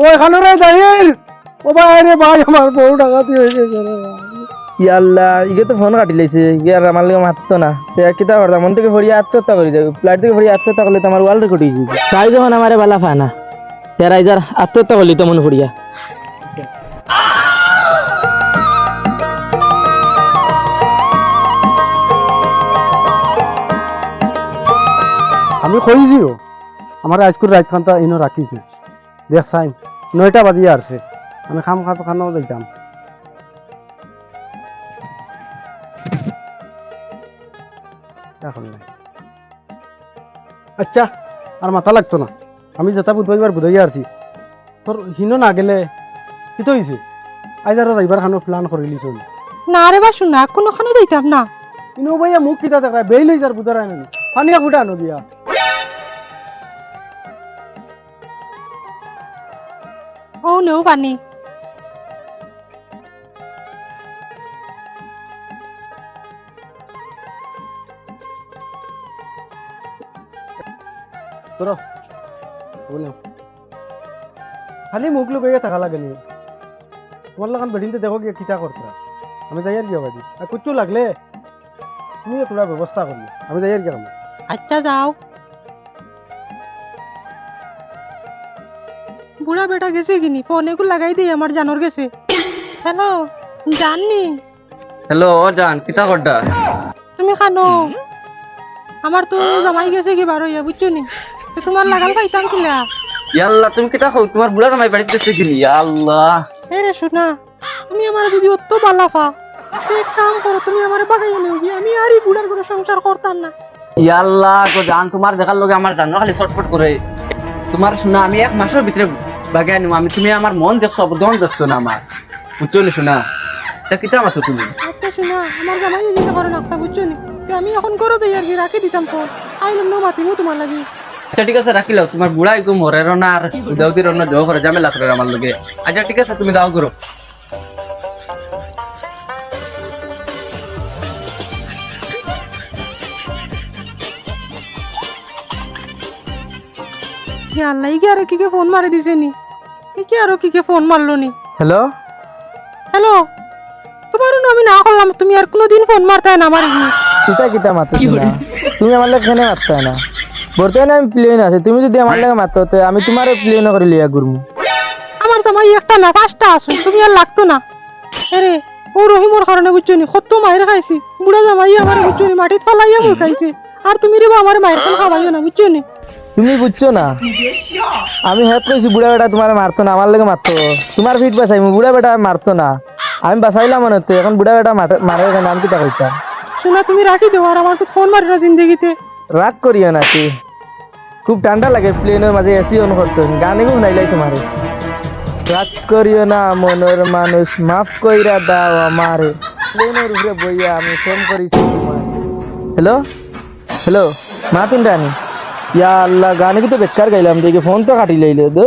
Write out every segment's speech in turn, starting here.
ও এখানে রে দাঁড়িয়ে ও ভাই রে ভাই আমার বউ ডাকাতি হয়ে গেছে রে ইয়াল্লা ইগে তো ফোন কাটি লাইছে। ইগে আর আমার লগে মারতো না। তে কিতা করতাম? মন থেকে ভরিয়া আত্মহত্যা করে যাবে ফ্লাইট থেকে ভরিয়া আত্মহত্যা করলে তো আমার ওয়ার্ল্ড রেকর্ড হয়ে যাবে তাই যখন আমারে বালা পায় না তেরা ইজার আত্মহত্যা করলি তো মনে ভরিয়া। আমি কইছিও আমার আজকুর রাত খানটা ইনো রাখিস না দেখ চাই। নয়টা বাজিয়ে আসছে। আমি খাম খাস খানাও যাইতাম এখন নাই। আচ্ছা আর মাথা লাগতো না। আমি যেটা বুধবার বুধাইয়া আসছি তোর হিনো না গেলে কি তো হয়েছে আজ আর যাইবার খানো প্ল্যান করিলি চল না রে বা শোনা কোনোখানে যাইতাম না। ইনো ভাইয়া মুখ কিতা দেখা বেই লই যার বুধার আনি পানিয়া ফুটা আনো দিয়া। নেও পানি। তোর বললাম খালি মুখ লুকাইয়া থাকা লাগে নি। তোমার লাগান বেডিনতে দেখো গিয়ে কিতা করতে আমি যাই আর গিয়া বাজি আর কুচু লাগলে তুমি তোরা ব্যবস্থা করলি আমি যাই আর গিয়া। আচ্ছা যাও। বুড়া বেটা গেছে কিনি? ফোনে কো লাগাই দিই আমার জানোর গেছে। হ্যালো জাননি? হ্যালো ও জান কিতা করডা তুমি খানো? আমার তো জামাই গেছে কি বারো ইয়া বুঝছ নি? তো তোমার লাগাল খাইতাম কিলা? ইয়াল্লা তুমি কিতা কও? তোমার বুড়া জামাই বাড়িতে গেছে কিনি? আল্লাহ এ রে শোনা তুমি আমার যদি অত বালাফা তো এক কাম করো তুমি আমার বাগাই নেও আমি আর এই বুড়ার করে সংসার করতাম না। ইয়াল্লা গো জান তোমার দেখার লগে আমার জানো খালি ছটফট করে। তোমার শোনা আমি এক মাসের ভিতরে বাগে আনিম আমি তুমি আমার মন দেখছ অবদান দেখছ না আমার বুঝছ নি শোনা তা কিতা মাছো তুমি? আচ্ছা শোনা আমার জামাই এদিকে করে নাস্তা বুঝছ নি? আমি এখন করো দেই আর কি রাখি দিতাম ফোন। আইলাম নো মাতিমু তোমার লাগি। আচ্ছা ঠিক আছে রাখিলাও। তোমার বুড়া একদম মরে না আর উদাউতির অন্য দেহ করে ঝামেলা করে আমার লগে। আচ্ছা ঠিক আছে তুমি দাও করো আল্লাহ ইকে আর কিকে ফোন মারি দিছে নি? ইকে আর কিকে ফোন মারলো নি? হ্যালো? হ্যালো? তোমার আমি না করলাম তুমি আর কোনোদিন ফোন মারতে না আমার কিতা কিতা না তুমি? আমার লাগে কেন মারতে না? বর্তমানে আমি প্লেন আছে তুমি যদি আমার লাগে মারতে হতে আমি তোমার প্লেন করে লিয়া ঘুরমু। আমার জামাই একটা না পাঁচটা আসুন তুমি আর লাগতো না। আরে ও রহিমর কারণে বুঝছ নি কত মায়ের খাইছি। বুড়া জামাই আমার বুঝছ নি মাটিত ফালাইয়া মুখ খাইছে আর তুমি রে আমার মায়ের ফল খাওয়াইও না বুঝছ নি? তুমি বুঝছ না? আমি হেল্প কইছি বুড়া বেটা তোমার মারতো না আমার লাগে মারতো। তোমার ফিট বাঁচাই বুড়া বেটা মারতো না। আমি বাঁচাইলাম মনে হতো এখন বুড়া বেটা মারে কেন আমি কিতা কইতাম? শোনা তুমি রাখি দেও আর আমার তো ফোন মারি না জিন্দগিতে। রাগ করিও নাকি খুব ঠান্ডা লাগে প্লেনের মাঝে এসি অন করছ গানে খুব নাইলাই তোমারে। রাগ করিও না মনের মানুষ মাফ কইরা দাও আমারে। প্লেনের উপরে বইয়া আমি ফোন করিছি হ্যালো হ্যালো মা তিন রানি ইয়া আল্লাহ গানে কিন্তু বেকার গাইলাম দেখে ফোন তো কাটি লাইলে দো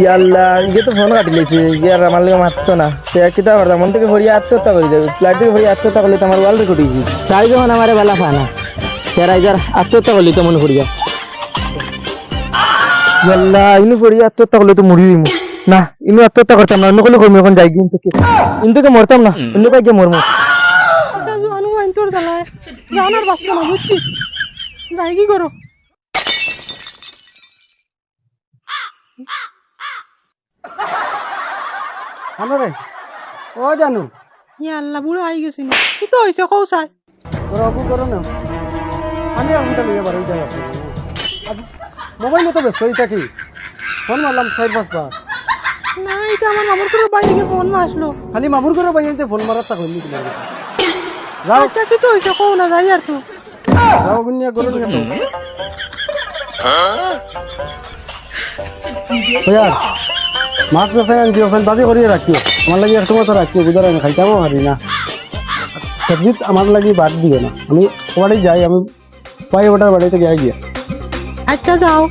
ইয়া আল্লাহ তো ফোন কাটি লাইছে ইগে আমার লাগে মারতো না। সে কিতা করতাম, মন থেকে ভরিয়া আত্মহত্যা করে যাবে ফ্লাইট থেকে ভরিয়া আত্মহত্যা করলে তো আমার ওয়ার্ল্ড রেকর্ড হয়েছে। তাই যখন আমারে বেলা ফানা তেরা ইজার আত্মহত্যা করলি তো মনে করিয়া ইয়াল্লা, ইনু পড়ি আত্মহত্যা করলে তো মরি দিমু না, ইনু আত্মহত্যা করতাম না, অন্য কোনো কর্মী এখন যাই কিন্তু কিন্তু মরতাম না, অন্য মরমু। জানো আইন তোর জ্বালায়। জানার বাচ্চা না বুঝছি যাই কি করো? আনো রে। ও জানু। ইয়া আল্লাহ বুড়া আই গেছি নি। কি তো হইছে কও চাই। তোরা অকু করো না। আমি আগুনটা লইয়া বারো যাই মোবাইল তো ব্যস্ত এটা কি ফোন মারলাম চার পাঁচবার না এটা আমার মামুর করে বাইরে ফোন না আসলো। খালি মামুর করে বাইতে ফোন মারার তা করলি তোমার যাও। আচ্ছা কি তো হইছে কও না যাই আর তো। যাও গুনিয়া করো না তো ইয়ার মাছ বেসাই আনছি ওখানে বাজি করিয়ে রাখিও আমার লাগি একটু মতো রাখিও বুঝার আমি খাইতামও হারি না সবজি আমার লাগি বাদ দিও না আমি বাড়ি যাই আমি পাই ওটার বাড়িতে গিয়ে গিয়া আচ্ছা যাও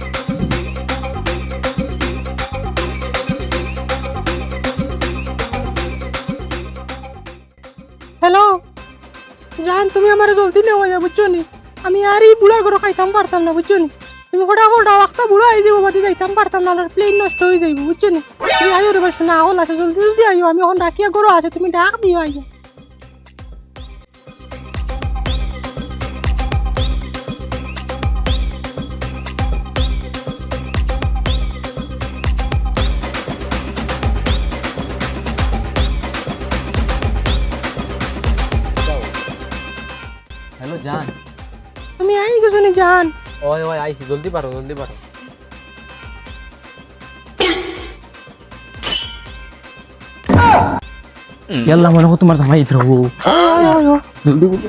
হ্যালো জান তুমি আমার জলদি নেওয়া যা বুঝছ নি আমি আর এই বুড়ার ঘরে খাইতাম পারতাম না বুঝছ নি তুমি ফটা ফটা একটা বুড়ো আই যাব বাদি যাইতাম পারতাম না প্লেন নষ্ট হয়ে যাইব বুঝছ নি? তুমি আইও রে শোনা হল আছে জলদি জলদি আইও আমি এখন রাখিয়া গরু আছে তুমি ডাক দিও আইও হ্যালো জান তুমি আই গেছো নি জান ওই ওই আইছি জলদি পারো জলদি পারো। ইয়াল্লা মনে হয় তোমার ধামাই প্রভু জলদি বলো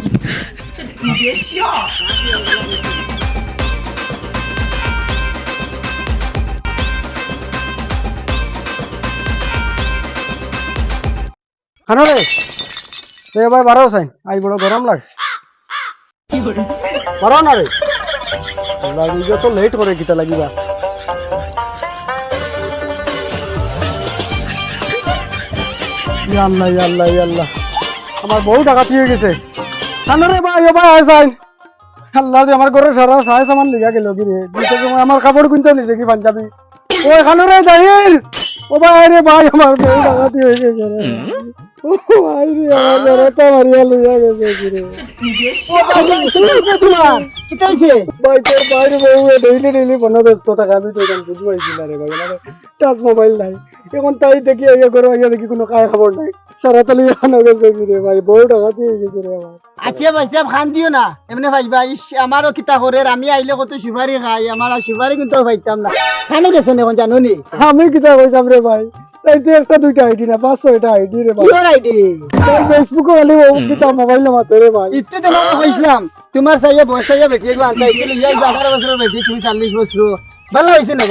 এবার বারো সাইন আজ বড় গরম লাগছে। বারো না রে। লাগিয়ে তো লেট করে কিতা লাগিবা। ইয়াল্লা ইয়াল্লা ইয়াল্লা আমার বউ ডাকাতি হয়ে গেছে। খানো রে ভাই এবার আয় সাইন আল্লাহ যে আমার ঘরে সারা সাহায্য সামান লিগা গেল কি রে দুইটা সময় আমার কাপড় কিনতে নিছে কি পাঞ্জাবি? ও খানো রে ও ভাই রে ভাই, আমার বউ ডাকাতি হয়ে গেছে রে। ও ভাই রে আমার ঘরে মারিয়া লইয়া গেছে কি রে। তোমার কিতা হইছে ভাই তোর বাইরে বউ ডেইলি ডেইলি ফোনে ব্যস্ত থাকে আমি তো এখন বুঝতে পারছি না রে ভাই আমার টাচ মোবাইল নাই। এখন তাই দেখি আইয়া করে আইয়া দেখি কোনো কায় খবর নাই। সারা তালি আনা গেছে কি রে ভাই বউ ডাকাতি হয়ে গেছে রে আমার। আচ্ছা ভাই সাহেব খান দিও না। এমনি ভাইবা ইস আমারও কিতা করে আমি আইলে কত সুপারি খাই আমার সুপারি কিন্তু পাইতাম না। খানো গেছো এখন জানো নি আমি কিতা কইতাম রে ভাই তাই তো একটা দুইটা আইডি না পাঁচশো এটা আইডি রে ভাই। কিহর আইডি তাই ফেসবুকে খালি ও কিতা মোবাইল নামাতে রে ভাই। ইতো তোমাকে কইছিলাম তোমার চাইয়া বয়স চাইয়া বেটি একবার আনতে আইছিল ইয়াই আঠারো বছর বেটি তুমি চাল্লিশ বছর ভালো হয়েছে না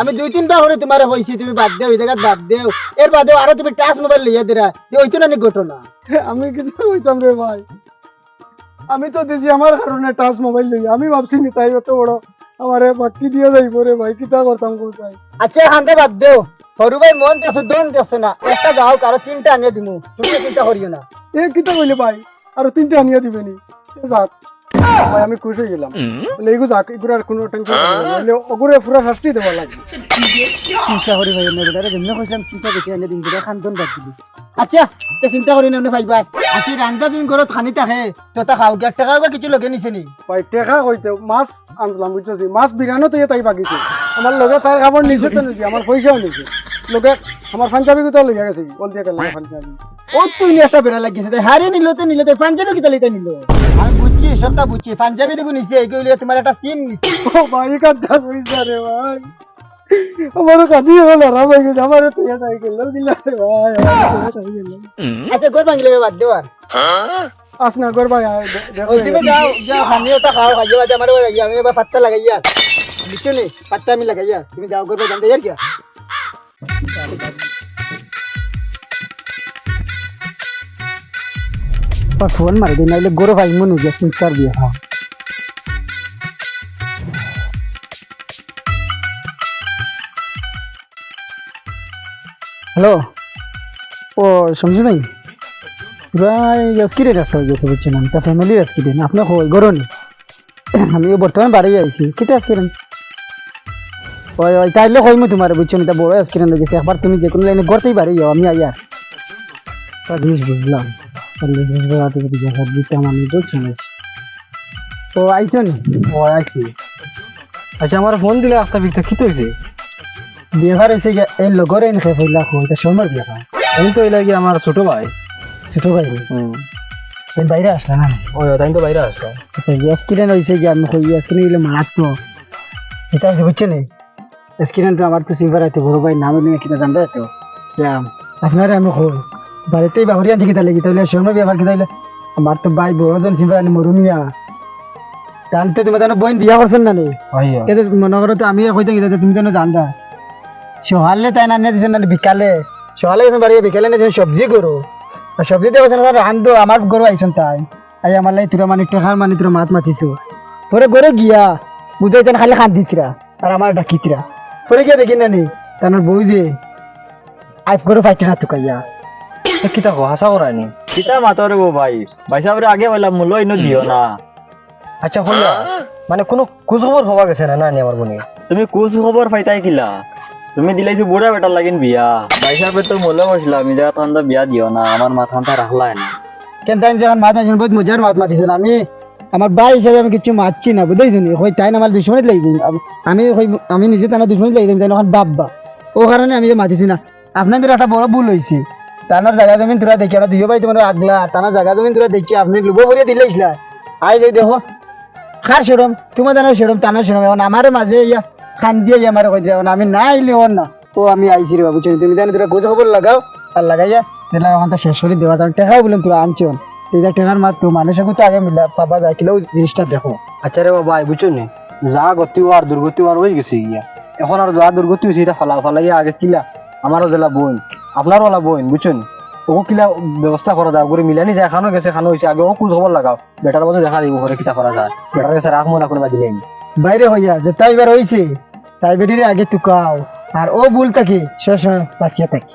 আমি দুই তিনটা করে তোমার কইছি তুমি বাদ দেও এই জায়গাত বাদ দেও এর বাদেও আরও তুমি টাচ মোবাইল লইয়া দিরা এ হইতো না নি ঘটনা? আমি কইতাম রে ভাই। আমি তো দিছি আমার কারণে টাচ মোবাইল লই আমি ভাবছি নি তাই অত বড়। আমারে বাকি দিয়ে যাইব রে ভাই কিতা করতাম কোথায় আচ্ছা হান্তে বাদ দেও সরু ভাই মন দেছো দন না। একটা যাও কারও তিনটা আনিয়ে দিমু। তুমি চিন্তা করিও না। এ কিতা কইলে ভাই? আর তিনটা আনিয়া দিবেনি। যাক। ভাই আমি খুশি হয়ে গেলাম। বলে এগু যাক এগুলো আর কোনো টেনশন বলে ওগুলো পুরো শাস্তি দেওয়া লাগবে। চিন্তা করি ভাই এমনি বেটারে যেমনি কইছিলাম চিন্তা এনে দিন করে খান্তন বাদ দিবি আচ্ছা তে চিন্তা করি না ভাই ভাই। আজি রান্দা দিন ঘরত খানি থাকে। তো খাও গিয়া টাকা কিছু লগে নিছে নি? ভাই টেকা কইতে মাছ আনছিলাম বুঝছি মাছ বিরানো তো তাই বাকিছে আমার লগে তার খাবার নিছে তো নিছে আমার পয়সাও নিছে। লগে আমার পাঞ্জাবি তো লেগে গেছে বল দিয়ে গেল পাঞ্জাবি? ও তুই একটা বেড়া লাগিছে তাই হারে নিল তো নিল তাই পাঞ্জাবি কিতা লইতে নিল। আমি বুঝছি সবটা বুঝছি পাঞ্জাবি দেখো নিছে এগুলি তোমার একটা সিম নিছে। ও ভাই কাঁদা কইছা রে ভাই। আমার কাঁদি হলো আরাম হয়ে গেছে আমার তো এটা গেল দিলা রে ভাই আচ্ছা ঘর ভাঙিলে বাদ দেওয়ার আস না গর ভাই আয়, দে- দেখো ও তুমি যাও যাও খানিও তা খাও খাইও বাদ আমার বাদ আমি এবার পাত্তা লাগাই আর বুঝছ নি পাত্তা আমি লাগাই আর তুমি যাও ঘর জানতে আর কি ফোন মারি দিন নাইলে গরু ভাই মনে গিয়া চিন্তার বিয়া হ্যাঁ হ্যালো ও সমঝু ভাই ভাই আজকে রাস্তা হয়ে গেছে বুঝছেন আমি তা ফ্যামিলির আজকে দিন, আপনার হয় গরনি আমি বর্তমান বাড়ি আইছি, কেটে আজকে ওই ওই, তাইলে কইমু তোমার, বুঝছ না বড় আজকে হয়ে গেছে একবার তুমি যে কোনো লাইনে গড়তেই পারি যাও, আমি আইয়ার তা বুঝলাম তাহলে রাতে যদি দেখা দিতাম আমি বুঝছি না তো আইছো নি? ও, আইছি। আচ্ছা আমার ফোন দিলে রাস্তা বিকতে কি হইছে? বিয়ে হয়েছে এই লগরে এনে খেয়ে ফেললা খো এটা সময় বিয়ে ভাই আমি তো এলাই আমার ছোট ভাই। ছোট ভাই এই বাইরে আসলা না? ও তাই তো বাইরে আচ্ছা স্ক্রিন হয়েছে গিয়া আমি কই স্ক্রিন গেলে মারাত্মক। এটা আছে বুঝছ নি? স্ক্রিন তো আমার তো সিলভার আছে বড় ভাই নাম নিয়ে কিনা তো। আপনারা আমি কই? বাড়িতেই বাহরিয়া থেকে তাহলে তাহলে ব্যবহার কি তাহলে আমার তো ভাই বড়জন সিলভার আনি মরুমিয়া জানতে তুমি তো বোন বিয়া করছেন না নি? কিন্তু মনে করো তো আমি কইতে গেছি তুমি তো জানতা। সকালে তাই না দিছেন না বিকালে? গেছেন বাড়ি বিকালে নিয়েছেন সবজি করো সবজি বলছেন রান্ধো আমার গরু আইছেন তাই। আই আমার লাই তোরা মানে টেকার মানে তোরা মাত মাতিছো। পরে গরু গিয়া বুঝাইছেন খালি খান দিতরা আর আমার ডাকিতরা পরে গিয়ে দেখি না নি তার বউ যে আইফ গরু পাইতে না তো কাইয়া কিতা কো হাসা করায়নি কিতা মাতরে গো ভাই? ভাই সাহেবের আগে বললাম মূল্য ইনো দিও না। আচ্ছা হইয়া মানে কোনো খোঁজ খবর হওয়া গেছে না না নি আমার বোনে তুমি কোচ খবর পাইতাই কিলা? তুমি দিলাইছো বুড়া বেটার লাগিন বিয়া। পয়সা পে তো মনে বসলা আমি যা তখন বিয়া দিও না আমার মাথা মাথা রাখলাই না। কেন তাই যখন মাত মাতিছেন বহুত মজার মাত মাতিছেন আমি আমার ভাই হিসাবে আমি কিছু মাতছি না বুঝাইছি হই তাই না আমার দুশ্মনিত লাগি আমি হই আমি নিজে তার দুশ্মনিত লাগি তাই এখন বাব্বা ও কারণে আমি যে মাতিছি না আপনাদের একটা বড় ভুল হয়েছে তানোর জায়গা জমিন তোরা দেখি আমরা দুইও ভাই তোমার আগলা তানোর জায়গা জমিন তোরা দেখি আপনি লুবো ভরিয়ে দিলেইছিলা আই দেখো খার সেরম তোমার জানো সেরম তানোর সেরম এখন আমার মাঝে ইয়া। খান দিয়ে আমার এখন আমি না আইলে ওর না। ও আমি আইছি রে বাবু তুমি জানি তোরা খোঁজ খবর লাগাও আর লাগাইয়া তাহলে এখন তো শেষ করে দেওয়া কারণ টেকাও বললাম আনছো। এইটা টেকার মাত তো মানুষের তো আগে মিলা পাবা যায় কিলেও জিনিসটা দেখো। আচ্ছা রে বাবা বুঝছ নি? যা গতি আর দুর্গতি আর হয়ে গেছে গিয়া। এখন আর যা দুর্গতি হয়েছে এটা ফলা ফলাইয়া আগে কিলা? আমারও জেলা বইন আপনারও ওলা বইন বুঝছ নি? ওকে কিলা ব্যবস্থা করা যায় করে মিলানি যায় খানো গেছে খানো হয়েছে। আগে ও খোঁজ খবর লাগাও বেটার দেখা দিব ঘরে কিটা করা যায়। বেটার কাছে রাখব না কোনো দিলেন বাইরে হইয়া যে তাই এবার হয়েছে তাই আগে তুকাও। আর ও ভুল থাকি সবসময় বাঁচিয়ে থাকি।